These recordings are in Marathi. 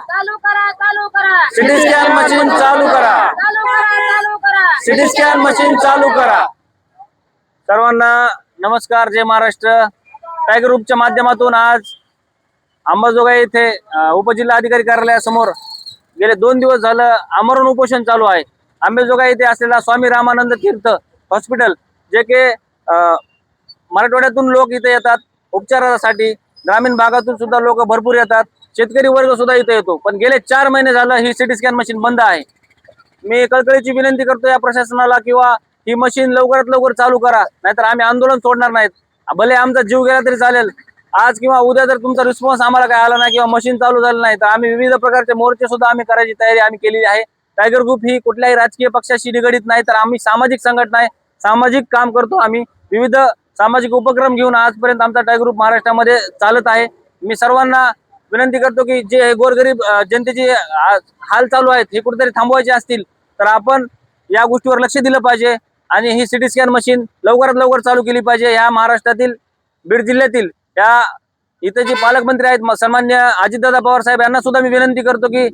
चालू करा चालू करा. सिटी स्कॅन मशीन चालू करा. चालू करा चालू करा. सिटी स्कॅन मशीन चालू करा. सर्वांना नमस्कार जय महाराष्ट्र. टायगर ग्रुपच्या माध्यमातून आज अंबाजोगाई येथे अ, उपजिल्हा अधिकारी कार्यालयासमोर गेले दोन दिवस झालं आमरण उपोषण चालू आहे. अंबेजोगाई येथे असलेला स्वामी रामानंद तीर्थ हॉस्पिटल जे की मराठवाड्यातून लोक इथे येतात उपचारासाठी. ग्रामीण भागातून सुद्धा लोक भरपूर येतात. शेतकरी वर्ग सुद्धा इथे येतो. पण गेले चार महिने झालं ही सिटी स्कॅन मशीन बंद आहे. मी कळकळीची विनंती करतो या प्रशासनाला किंवा ही मशीन लवकरात लवकर चालू करा. नाहीतर आम्ही आंदोलन सोडणार नाहीत. भले आमचा जीव गेला तरी चालेल. आज किंवा उद्या जर तुमचा रिस्पॉन्स आम्हाला काय आला नाही किंवा मशीन चालू झालं नाही तर आम्ही विविध प्रकारचे मोर्चे सुद्धा आम्ही करायची तयारी आम्ही केलेली आहे. टायगर ग्रुप ही कुठल्याही राजकीय पक्षाशी निगडीत नाही तर आम्ही सामाजिक संघटना आहे. सामाजिक काम करतो आम्ही. विविध सामाजिक उपक्रम घेऊन आजपर्यंत आमचा टायगर ग्रुप महाराष्ट्रामध्ये चालत आहे. मी सर्वांना विनंती करतो की जे गोरगरीब जनतेचे हाल चालू आहेत हे कुठेतरी थांबवायचे असतील तर आपण या गोष्टीवर लक्ष दिलं पाहिजे आणि ही सिटी स्कॅन मशीन लवकरात लवकर चालू केली पाहिजे. या महाराष्ट्रातील बीड जिल्ह्यातील या इथे जे पालकमंत्री आहेत सन्मान्य अजितदादा पवार साहेब यांना सुद्धा मी विनंती करतो की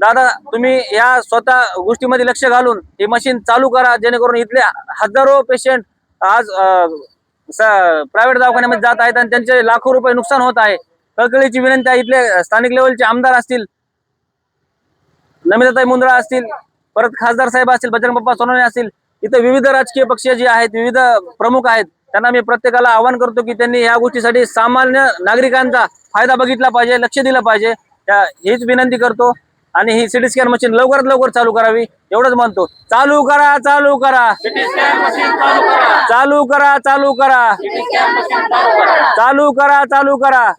दादा तुम्ही या स्वतः गोष्टीमध्ये लक्ष घालून ही मशीन चालू करा जेणेकरून इथले हजारो पेशंट आज प्रायव्हेट दवाखान्यामध्ये जात आहेत आणि त्यांचे लाखो रुपये नुकसान होत आहे. कळकळीची विनंती आहे इथले स्थानिक लेवलचे आमदार असतील नमिताताई मुंद्रा असतील परत खासदार साहेब असतील बजरंग बाप्पा सोनवणे असतील इथे विविध राजकीय पक्ष जे आहेत विविध प्रमुख आहेत त्यांना मी प्रत्येकाला आवाहन करतो की त्यांनी या गोष्टीसाठी सामान्य नागरिकांचा फायदा बघितला पाहिजे लक्ष दिलं पाहिजे. हीच विनंती करतो. आणि ही सिटी स्कॅन मशीन लवकरात लवकर चालू करावी एवढंच म्हणतो. चालू करा चालू करा. चालू करा चालू करा. चालू करा चालू करा.